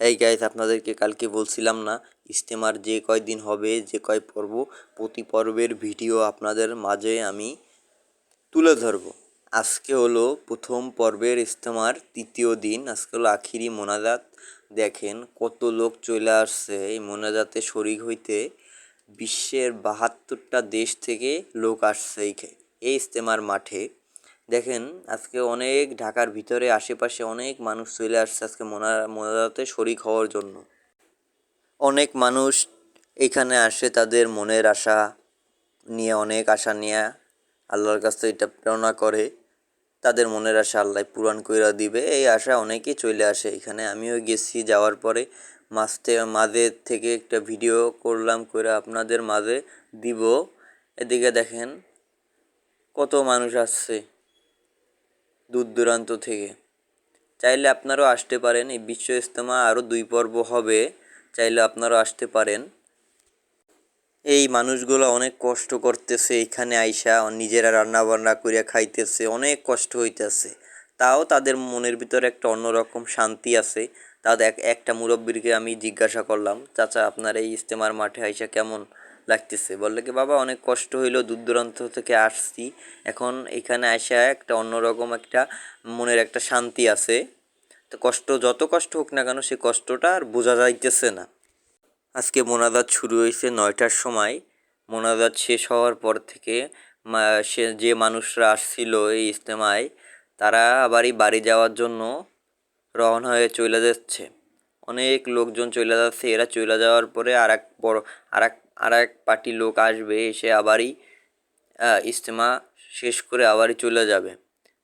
এই গাইজ আপনাদেরকে কালকে বলছিলাম না, ইস্তেমার যে কয় দিন হবে, যে কয় পর্ব, প্রতি পর্বের ভিডিও আপনাদের মাঝে আমি তুলে ধরবো। আজকে হলো প্রথম পর্বের ইস্তেমার, তৃতীয় দিন, আজকে হলো আখিরি মোনাজাত। দেখেন কত লোক চলে আসছে, এই মোনাজাতে শরিক হইতে বিশ্বের বাহাত্তরটা দেশ থেকে লোক আসছে এই ইস্তেমার মাঠে। দেখেন, আজকে অনেক ঢাকার ভিতরে আশেপাশে অনেক মানুষ চলে আসছে আজকে মোনা শরিক হওয়ার জন্য। অনেক মানুষ এখানে আসে তাদের মনের আশা নিয়ে, অনেক আশা নিয়ে আল্লাহর কাছে এটা প্রেরণা করে। তাদের মনের আশা আল্লাহ পূরণ কইরা দিবে। এই আশা অনেকেই চলে আসে এখানে। আমিও গেছি যাওয়ার পরে মাঝতে, মাঝে থেকে একটা ভিডিও করলাম করে আপনাদের মাঝে দিব। এদিকে দেখেন কত মানুষ আসছে। দূর দূরান্ত থেকে। চাইলে আপনারাও আসতে পারেন, এই বিশ্ব ইজতেমা আরও দুই পর্ব হবে, চাইলে আপনারাও আসতে পারেন। এই মানুষগুলো অনেক কষ্ট করতেছে এখানে আইসা, নিজেরা রান্না বান্না করিয়া খাইতেছে, অনেক কষ্ট হইতেছে। তাও তাদের মনের ভিতরে একটা অন্যরকম শান্তি আছে। তাদের এক, একটা মুরব্বীরকে আমি জিজ্ঞাসা করলাম, চাচা, আপনার এই ইজতেমার মাঠে আইসা কেমন? লাগতেছে। বললে কি, বাবা, অনেক কষ্ট হইল দূর দূরান্ত থেকে আসছি। এখন এখানে আসা একটা অন্যরকম একটা মনের একটা শান্তি আছে। তো কষ্ট, যত কষ্ট হোক না কেন, সে কষ্টটা আর বোঝা যাইতেছে না। আজকে মোনাজাত শুরু হয়েছে নয়টার সময়। মোনাজাত শেষ হওয়ার পর থেকে সে, যে মানুষরা আসছিল এই ইজতেমায়, তারা আবারই বাড়ি যাওয়ার জন্য রওনা হয়ে চলে যাচ্ছে। অনেক লোকজন চলে যাচ্ছে। এরা চলে যাওয়ার পরে আর এক বড় আর এক আর এক পার্টি লোক আসবে, এসে আবারই ইজতেমা শেষ করে আবারই চলে যাবে।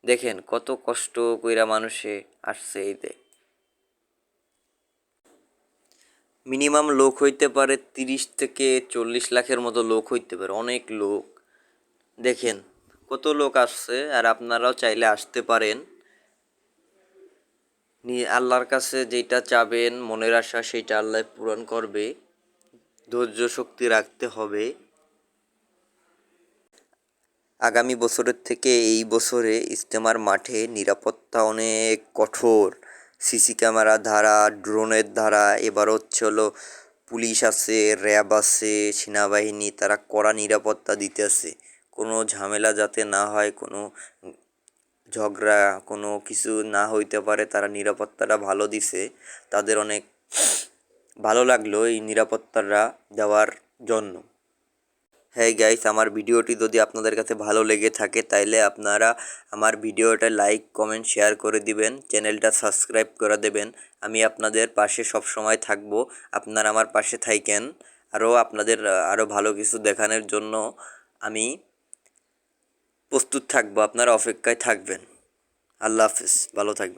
দেখেন কত কষ্ট কইরা মানুষে আসছে এইতে মিনিমাম লোক হইতে পারে তিরিশ থেকে চল্লিশ লাখের মতো লোক হইতে পারে, অনেক লোক। দেখেন কত লোক আসছে, আর আপনারাও চাইলে আসতে পারেন। আল্লাহর কাছে যেটা চাবেন, মনের আশা সেইটা আল্লাহ পূরণ করবে। ধৈর্য শক্তি রাখতে হবে। আগামী বছরের থেকে এই বছরে ইজতেমার মাঠে নিরাপত্তা অনেক কঠোর। সিসি ক্যামেরা ধারা, ড্রোনের ধারা, এবার হচ্ছে হলো পুলিশ আছে, র্যাব আছে, সেনাবাহিনী, তারা কড়া নিরাপত্তা দিতেছে কোনো ঝামেলা যাতে না হয়, কোনো ঝগড়া, কোনো কিছু না হইতে পারে, তারা নিরাপত্তাটা ভালো দিছে। তাদের অনেক ভালো লাগল এই নিরাপত্তাটা দেওয়ার জন্য। হ্যাঁ গাইস আমার ভিডিওটি যদি আপনাদের কাছে ভালো লেগে থাকে, তাইলে আপনারা আমার ভিডিওটা লাইক কমেন্ট শেয়ার করে দিবেন, চ্যানেলটা সাবস্ক্রাইব করে দেবেন। আমি আপনাদের পাশে সব সময় থাকব। আপনারা আমার পাশে থাকেন আরও আপনাদের আরও ভালো কিছু দেখানোর জন্য আমি প্রস্তুত থাকব। আপনারা অপেক্ষায় থাকবেন। আল্লাহ হাফিজ। ভালো থাকবেন।